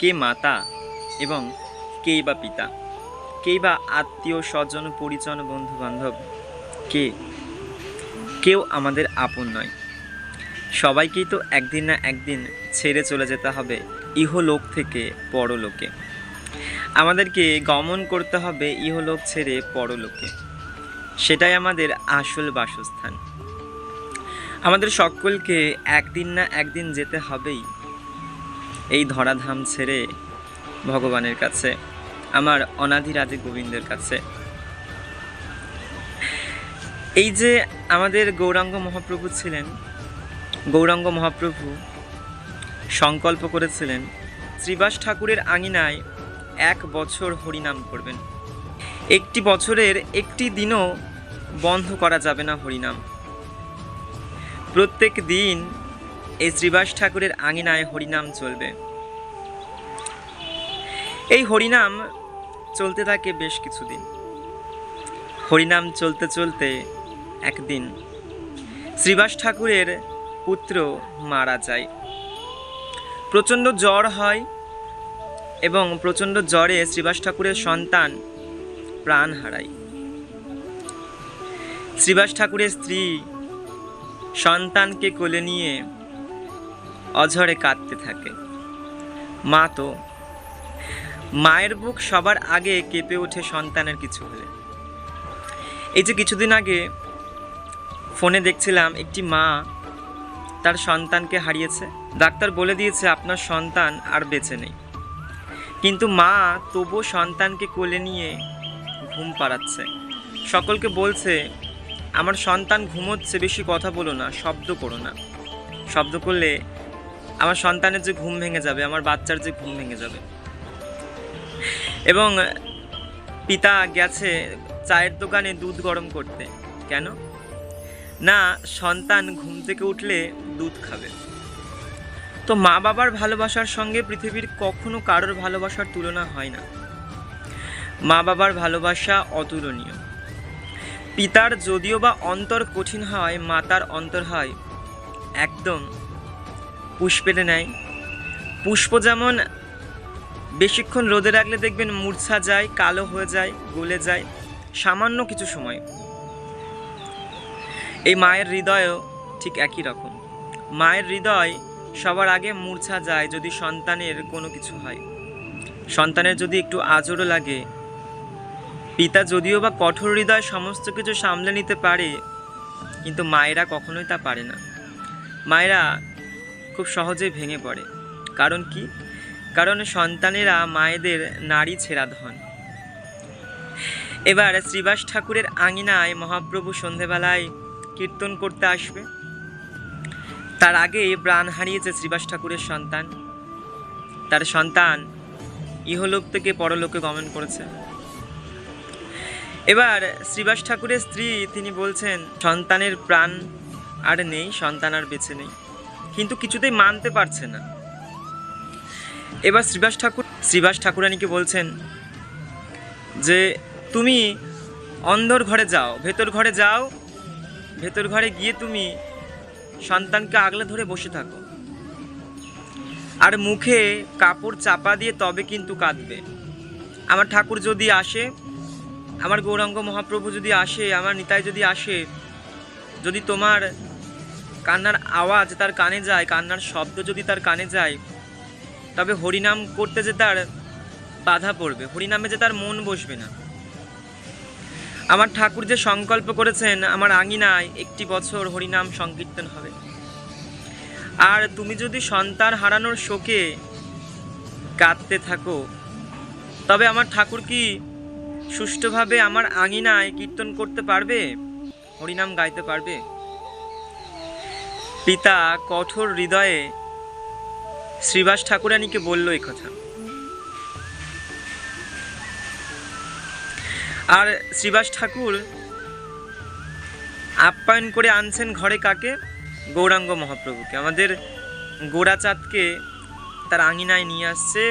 কে মাতা এবং কেই বা পিতা? কেই বা আত্মীয় স্বজন, পরিজন বন্ধু বান্ধব কে? কেউ আমাদের আপন নয়। সবাইকেই তো একদিন না একদিন ছেড়ে চলে যেতে হবে ইহলোক থেকে পরলোকে। আমাদেরকে গমন করতে হবে ইহলোক ছেড়ে পরলোকে। সেটাই আমাদের আসল বাসস্থান। আমাদের সকলকে একদিন না একদিন যেতে হবেই। এই ধরাধাম ছেড়ে ভগবানের কাছে, আমার অনাধিরাধে গোবিন্দের কাছে। এই যে আমাদের গৌরাঙ্গ মহাপ্রভু ছিলেন, গৌরাঙ্গ মহাপ্রভু সংকল্প করেছিলেন, শ্রীবাস ঠাকুরের আঙিনায় এক বছর হরিনাম করবেন। একটি বছরের একটি দিনও বন্ধ করা যাবে না হরিনাম। প্রত্যেক দিন এই শ্রীবাস ঠাকুরের আঙিনায় হরিনাম চলবে। এই হরিনাম চলতে থাকে বেশ কিছুদিন। হরিনাম চলতে চলতে একদিন শ্রীবাস ঠাকুরের পুত্র মারা যায়। প্রচণ্ড জ্বর হয় এবং প্রচণ্ড জ্বরে শ্রীবাস ঠাকুরের সন্তান প্রাণ হারায়। শ্রীবাস ঠাকুরের স্ত্রী সন্তানকে কোলে নিয়ে অঝরে কাঁদতে থাকে। মা তো, মায়ের বুক সবার আগে কেঁপে ওঠে সন্তানের কিছু হলে। এই যে কিছুদিন আগে ফোনে দেখছিলাম একটি মা তার সন্তানকে হারিয়েছে। ডাক্তার বলে দিয়েছে আপনার সন্তান আর বেঁচে নেই। কিন্তু মা তবু সন্তানকে কোলে নিয়ে ঘুম পাড়াচ্ছে। সকলকে বলছে, আমার সন্তান ঘুমোচ্ছে, বেশি কথা বলো না, শব্দ করো না। শব্দ করলে আমার সন্তানের যে ঘুম ভেঙে যাবে, আমার বাচ্চার যে ঘুম ভেঙে যাবে। এবং পিতা গেছে চায়ের দোকানে দুধ গরম করতে। কেন? না, সন্তান ঘুম থেকে উঠলে দুধ খাবে। তো মা বাবার ভালোবাসার সঙ্গে পৃথিবীর কখনো কারোর ভালোবাসার তুলনা হয় না। মা বাবার ভালোবাসা অতুলনীয়। পিতার যদিও বা অন্তর কঠিন হয়, মাতার অন্তর হয়, একদম পুষ্পের নেয়। পুষ্প যেমন বেশিক্ষণ রোদে রাখলে দেখবেন মূর্ছা যায়, কালো হয়ে যায়, গলে যায়, সামান্য কিছু সময়। এই মায়ের হৃদয়ও ঠিক একই রকম। মায়ের হৃদয় সবার আগে মূর্ছা যায় যদি সন্তানের কোনো কিছু হয়। সন্তানের যদি একটু আজরও লাগে, পিতা যদিও বা কঠোর হৃদয় সমস্ত কিছু সামলে নিতে পারে, কিন্তু মায়েরা কখনোই তা পারে না। মায়েরা খুব সহজেই ভেঙে পড়ে। কারণ কি? কারণ সন্তানেরা মায়েদের নারী ছেঁড়া ধন। এবার শ্রীবাস ঠাকুরের আঙিনায় মহাপ্রভু সন্ধেবেলায় কীর্তন করতে আসবে। তার আগে প্রাণ হারিয়েছে শ্রীবাস ঠাকুরের সন্তান। তার সন্তান ইহলোক থেকে পরলোকে গমন করেছে। এবার শ্রীবাস ঠাকুরের স্ত্রী, তিনি বলছেন, সন্তানের প্রাণ আর নেই, সন্তান আর বেঁচে নেই। কিন্তু কিছুতেই মানতে পারছে না। এবার শ্রীবাস ঠাকুর শ্রীবাস ঠাকুরানীকে বলছেন যে, তুমি অন্ধর ঘরে যাও, ভেতর ঘরে যাও। ভেতর ঘরে গিয়ে তুমি সন্তানকে আগলে ধরে বসে থাকো। আর মুখে কাপড় চাপা দিয়ে তবে কিন্তু কাঁদবে। আমার ঠাকুর যদি আসে, আমার গৌরাঙ্গ মহাপ্রভু যদি আসে, আমার নিতাই যদি আসে, যদি তোমার কান্নার আওয়াজ তার কানে যায়, কান্নার শব্দ যদি তার কানে যায়, তবে হরিনাম করতে যে তার বাধা পড়বে, হরিনামে যে তার মন বসবে না। আমার ঠাকুর যে সংকল্প করেছেন, আমার আঙিনায় একটি বছর হরিনাম সংকীর্তন হবে। আর তুমি যদি সন্তান হারানোর শোকে কাঁদতে থাকো, তবে আমার ঠাকুর কি সুষ্ঠুভাবে আমার আঙিনায় কীর্তন করতে পারবে? হরিনাম গাইতে পারবে? পিতা কঠোর হৃদয়ে শ্রীবাস ঠাকুরানীকে বলল এই কথা। আর শ্রীবাস ঠাকুর আপ্যায়ন করে আনছেন ঘরে কাকে? গৌরাঙ্গ মহাপ্রভুকে। আমাদের গোড়াচাঁদকে তার আঙিনায় নিয়ে আসছে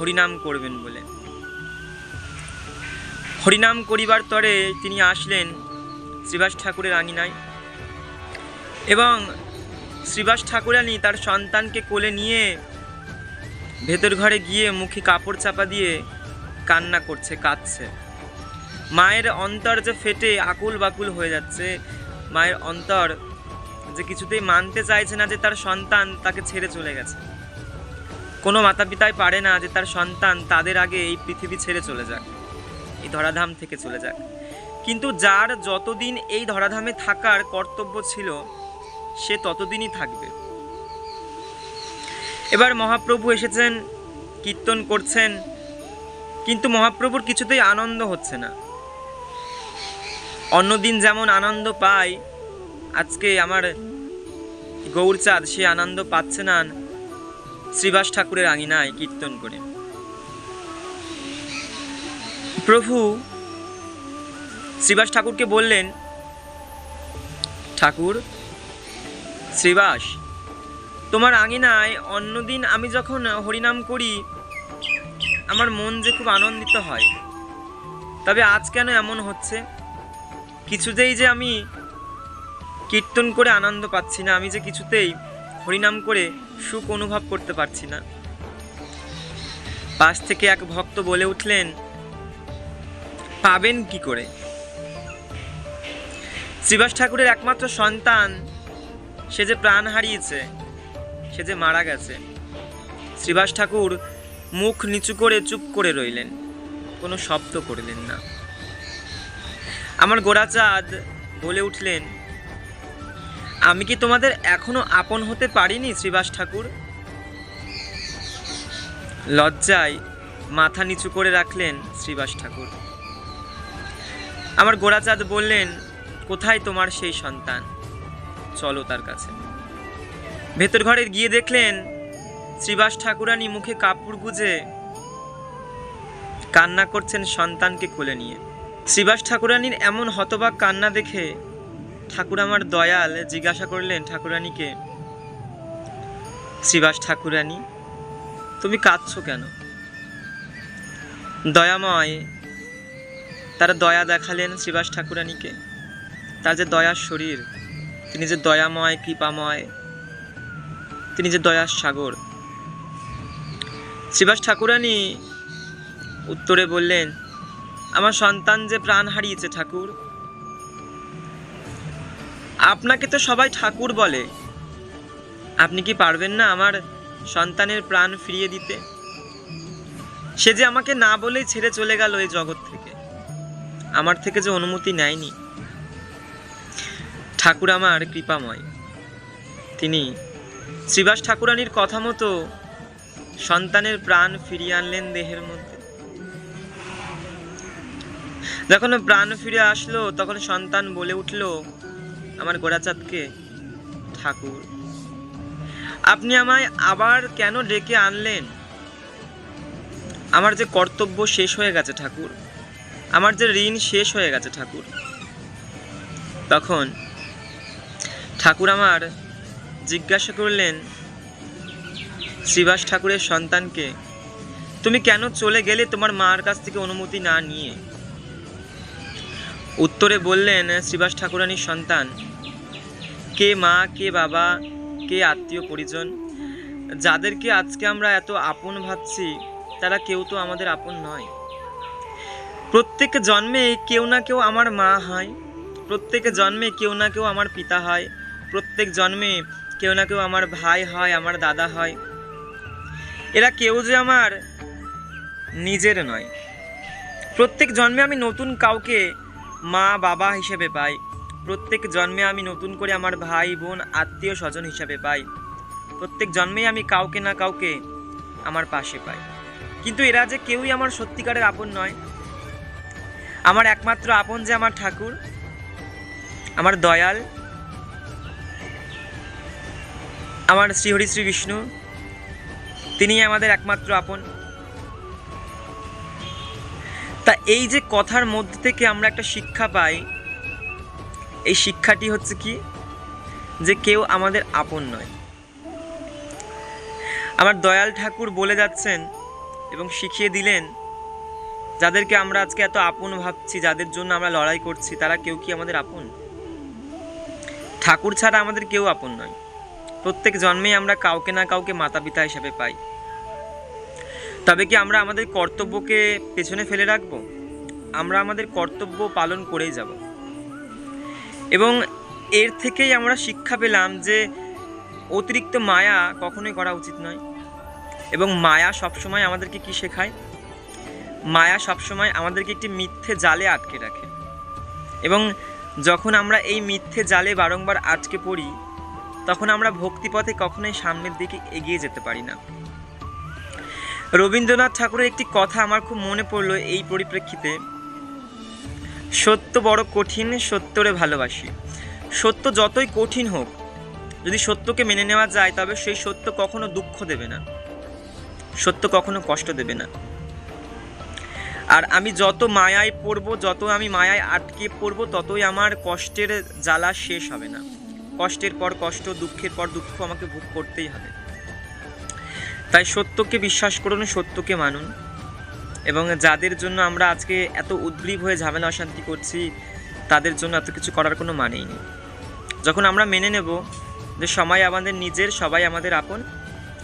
হরিনাম করবেন বলে। হরিনাম করিবার তরে তিনি আসলেন শ্রীবাস ঠাকুরের আঙিনায়। এবং শ্রীবাস ঠাকুরানি তার সন্তানকে কোলে নিয়ে ভেতর ঘরে গিয়ে মুখে কাপড় চাপা দিয়ে কান্না করছে, কাঁদছে। মায়ের অন্তর যে ফেটে আকুল বাকুল হয়ে যাচ্ছে, মায়ের অন্তর যে কিছুতেই মানতে চাইছে না যে তার সন্তান তাকে ছেড়ে চলে গেছে। কোনো মাতা পিতাই পারে না যে তার সন্তান তাদের আগে এই পৃথিবী ছেড়ে চলে যাক, এই ধরাধাম থেকে চলে যাক। কিন্তু যার যতদিন এই ধরাধামে থাকার কর্তব্য ছিল সে ততদিনই থাকবে। এবার মহাপ্রভু এসেছেন, কীর্তন করছেন, কিন্তু মহাপ্রভুর কিছুতেই আনন্দ হচ্ছে না। অন্যদিন যেমন আনন্দ পাই, আজকে আমার গৌরচাঁদ সে আনন্দ পাচ্ছে না শ্রীবাস ঠাকুরের আঙিনায় কীর্তন করে। প্রভু শ্রীবাস ঠাকুরকে বললেন, ঠাকুর শ্রীবাস, তোমার আঙিনায় অন্যদিন আমি যখন হরিনাম করি, আমার মন যে খুব আনন্দিত হয়। তবে আজ কেন এমন হচ্ছে? কিছুতেই যে আমি কীর্তন করে আনন্দ পাচ্ছি না, আমি যে কিছুতেই হরিনাম করে সুখ অনুভব করতে পারছি না। পাশ থেকে এক ভক্ত বলে উঠলেন, পাবেন কি করে? শ্রীবাস ঠাকুরের একমাত্র সন্তান সে যে প্রাণ হারিয়েছে, সে যে মারা গেছে। শ্রীবাস ঠাকুর মুখ নিচু করে চুপ করে রইলেন, কোনো শব্দ করলেন না। আমার গোড়াচাঁদ বলে উঠলেন, আমি কি তোমাদের এখনও আপন হতে পারিনি, শ্রীবাস ঠাকুর? লজ্জায় মাথা নিচু করে রাখলেন শ্রীবাস ঠাকুর। আমার গোড়াচাঁদ বললেন, কোথায় তোমার সেই সন্তান? চলো তার কাছে। ভেতর ঘরে গিয়ে দেখলেন শ্রীবাস ঠাকুরানী মুখে কাপড় গুজে কান্না করছেন সন্তানকে কোলে নিয়ে। শ্রীবাস ঠাকুরানীর এমন হতবাক কান্না দেখে ঠাকুর আমার দয়াল জিজ্ঞাসা করলেন ঠাকুরানীকে, শ্রীবাস ঠাকুরানী, তুমি কাঁদছো কেন? দয়াময়, তারা দয়া দেখালেন শ্রীবাস ঠাকুরানীকে। তার যে দয়ার শরীর তিনি যে দয়াময়, কৃপাময়, তিনি যে দয়ার সাগর। শ্রীবাস ঠাকুরানী উত্তরে বললেন, আমার সন্তান যে প্রাণ হারিয়েছে ঠাকুর, আপনাকে তো সবাই ঠাকুর বলে। আপনি কি পারবেন না আমার সন্তানের প্রাণ ফিরিয়ে দিতে? সে যে আমাকে না বলেই ছেড়ে চলে গেল এই জগৎ থেকে। আমার থেকে যে অনুমতি নেয়নি। ঠাকুর আমার কৃপাময়। তিনি শ্রীবাস ঠাকুরানীর কথা মতো সন্তানের প্রাণ ফিরিয়ে আনলেন দেহের মধ্যে। যখন প্রাণ ফিরে আসলো, তখন সন্তান বলে উঠল, আমার গোড়াচাঁদকে ঠাকুর, আপনি আমায় আবার কেন ডেকে আনলেন? আমার যে কর্তব্য শেষ হয়ে গেছে ঠাকুর, আমার যে ঋণ শেষ হয়ে গেছে ঠাকুর। তখন ঠাকুর আমার জিজ্ঞাসা করলেন, শ্রীবাস ঠাকুরের সন্তানকে, তুমি কেন চলে গেলে তোমার মার কাছ থেকে অনুমতি না নিয়ে? উত্তরে বললেন, শ্রীবাস ঠাকুরানীর সন্তান। কে মা, কে বাবা, কে আত্মীয় পরিজন? যাদেরকে আজকে আমরা এত আপন ভাবছি, তারা কেউ তো আমাদের আপন নয়। প্রত্যেক জন্মে কেউ না কেউ আমার মা হয়। প্রত্যেক জন্মে কেউ না কেউ আমার পিতা হয়। প্রত্যেক জন্মে কেউ না কেউ আমার ভাই হয়, আমার দাদা হয়। এরা কেউ যে আমার নিজের নয়। প্রত্যেক জন্মে আমি নতুন কাউকে মা, বাবা হিসেবে পাই। প্রত্যেক জন্মে আমি নতুন করে আমার ভাই, বোন, আত্মীয়, স্বজন হিসাবে পাই। প্রত্যেক জন্মেই আমি কাউকে না কাউকে আমার পাশে পাই। কিন্তু এরা যে কেউই আমার সত্যিকারের আপন নয়। আমার একমাত্র আপন যে আমার ঠাকুর, আমার দয়াল আমার শ্রীহরি শ্রী বিষ্ণু তিনি আমাদের একমাত্র আপন। তা এই যে কথার মধ্যে থেকে আমরা একটা শিক্ষা পাই, এই শিক্ষাটি হচ্ছে কি? যে কেউ আমাদের আপন নয়। আমার দয়াল ঠাকুর বলে যাচ্ছেন এবং শিখিয়ে দিলেন, যাদেরকে আমরা আজকে এত আপন ভাবছি, যাদের জন্য আমরা লড়াই করছি, তারা কেউ কি আমাদের আপন? ঠাকুর ছাড়া আমাদের কেউ আপন নয়। প্রত্যেক জন্মেই আমরা কাউকে না কাউকে মাতা পিতা হিসেবে পাই। তবে কি আমরা আমাদের কর্তব্যকে পেছনে ফেলে রাখব? আমরা আমাদের কর্তব্য পালন করেই যাব। এবং এর থেকেই আমরা শিক্ষা পেলাম যে অতিরিক্ত মায়া কখনোই করা উচিত নয়। এবং মায়া সবসময় আমাদেরকে কি শেখায়? মায়া সবসময় আমাদেরকে একটি মিথ্যে জালে আটকে রাখে। এবং যখন আমরা এই মিথ্যে জালে বারংবার আটকে পড়ি তখন আমরা ভক্তিপথে কখনোই সামনের দিকে এগিয়ে যেতে পারি না। রবীন্দ্রনাথ ঠাকুরের একটি কথা আমার খুব মনে পড়ল এই পরিপ্রেক্ষিতে। সত্য বড় কঠিন, সত্যরে ভালোবাসি। সত্য যতই কঠিন হোক, যদি সত্যকে মেনে নেওয়া যায়, তবে সেই সত্য কখনো দুঃখ দেবে না। সত্য কখনো কষ্ট দেবে না। আর আমি যত মায়ায় পড়ব, যত আমি মায়ায় আটকে পড়ব, ততই আমার কষ্টের জ্বালা শেষ হবে না। কষ্টের পর কষ্ট, দুঃখের পর দুঃখ আমাকে ভোগ করতেই হবে। তাই সত্যকে বিশ্বাস করুন, সত্যকে মানুন এবং যাদের জন্য আমরা আজকে এত উদ্গ্রীব হয়ে ঝামেলা অশান্তি করছি, তাদের জন্য এত কিছু করার কোনো মানেই নেই। যখন আমরা মেনে নেব যে সবাই আমাদের নিজের, সবাই আমাদের আপন,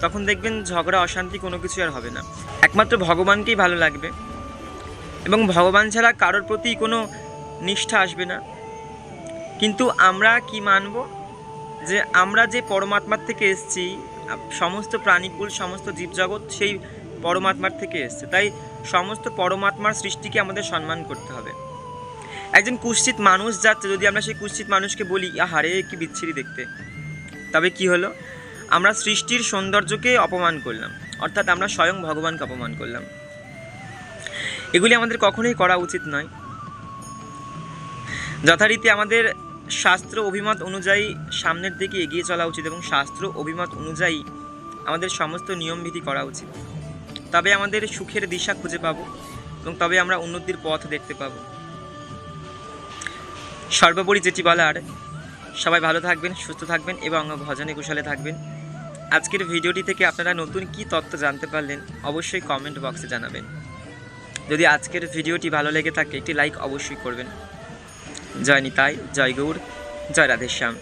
তখন দেখবেন ঝগড়া, অশান্তি কোনো কিছু আর হবে না। একমাত্র ভগবানকেই ভালো লাগবে এবং ভগবান ছাড়া কারোর প্রতি কোনো নিষ্ঠা আসবে না। কিন্তু আমরা কি মানব? যে আমরা যে পরমাত্মার থেকে এসেছি, সমস্ত প্রাণীকুল, সমস্ত জীবজগৎ সেই পরমাত্মার থেকে এসছে। তাই সমস্ত পরমাত্মার সৃষ্টিকে আমাদের সম্মান করতে হবে। একজন কুৎসিত মানুষ যাচ্ছে যদি আমরা সেই কুৎসিত মানুষকে বলি আহারে কি বিচ্ছিরি দেখতে। তবে কি হলো? আমরা সৃষ্টির সৌন্দর্যকে অপমান করলাম। অর্থাৎ আমরা স্বয়ং ভগবানকে অপমান করলাম। এগুলি আমাদের কখনোই করা উচিত নয়। যথারীতি আমাদের শাস্ত্র অভিমত অনুযায়ী সামনের দিকে এগিয়ে চলা উচিত এবং শাস্ত্র অভিমত অনুযায়ী আমাদের সমস্ত নিয়মবিধি করা উচিত। তবে আমাদের সুখের দিশা খুঁজে পাবো এবং তবে আমরা উন্নতির পথ দেখতে পাবো। সর্বোপরি যেটি বলার, সবাই ভালো থাকবেন, সুস্থ থাকবেন এবং ভজনে কুশলে থাকবেন। আজকের ভিডিওটি থেকে আপনারা নতুন কি তথ্য জানতে পারলেন অবশ্যই কমেন্ট বক্সে জানাবেন। যদি আজকের ভিডিওটি ভালো লেগে থাকে, একটি লাইক অবশ্যই করবেন। জয় নিতাই জয় গৌর জয় রাধেশ্যাম।